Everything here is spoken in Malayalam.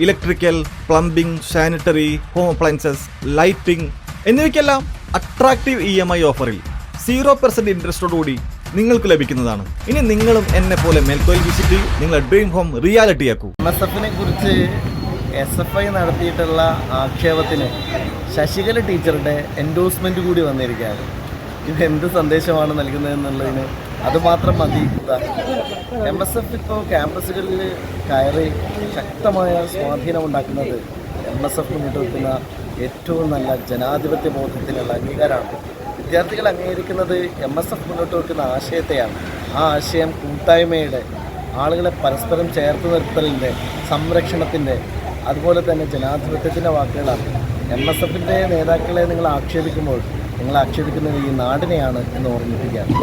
Electrical plumbing sanitary home appliances lighting എന്നിവയ്ക്കെല്ലാം attractive E M I ഓഫറിൽ സീറോ പെർസെന്റ് ഇൻട്രസ്റ്റോടുകൂടി നിങ്ങൾക്ക് ലഭിക്കുന്നതാണ്. ഇനി നിങ്ങളും എന്നെ പോലെ മേൽക്കോയിൽ വിസിറ്റ് ചെയ്യും. നിങ്ങളുടെ ഡ്രീം ഹോം റിയാലിറ്റി ആക്കൂ. എം എസ് എഫിനെ കുറിച്ച് എസ് എഫ് ഐ നടത്തിയിട്ടുള്ള ആക്ഷേപത്തിന് ശശികല ടീച്ചറുടെ എൻഡോഴ്സ്മെന്റ് കൂടി വന്നിരിക്കുകയാണ്. ഇത് എന്ത് സന്ദേശമാണ് നൽകുന്നതെന്നുള്ളതിന് അതുമാത്രം മതി. എം എസ് എഫ് ഇപ്പോൾ ക്യാമ്പസുകളിൽ കയറി ശക്തമായ സ്വാധീനം ഉണ്ടാക്കുന്നത് എം എസ് എഫ് മുന്നിട്ട് വെക്കുന്ന ഏറ്റവും നല്ല ജനാധിപത്യ ബോധത്തിനുള്ള അംഗീകാരമാണ്. വിദ്യാർത്ഥികൾ അംഗീകരിക്കുന്നത് എം എസ് എഫ് മുന്നോട്ട് വെക്കുന്ന ആശയത്തെയാണ്. ആ ആശയം കൂട്ടായ്മയുടെ ആളുകളെ പരസ്പരം ചേർത്ത് നിർത്തലിന്റെ സംരക്ഷണത്തിന്റെ അതുപോലെ തന്നെ ജനാധിപത്യത്തിന്റെ വാക്കുകളാണ്. എം എസ് എഫിന്റെ നേതാക്കളെ നിങ്ങൾ ആക്ഷേപിക്കുമ്പോൾ നിങ്ങൾ ആക്ഷേപിക്കുന്നത് ഈ നാടിനെയാണ് എന്ന് ഓർമ്മിപ്പിക്കുകയാണ്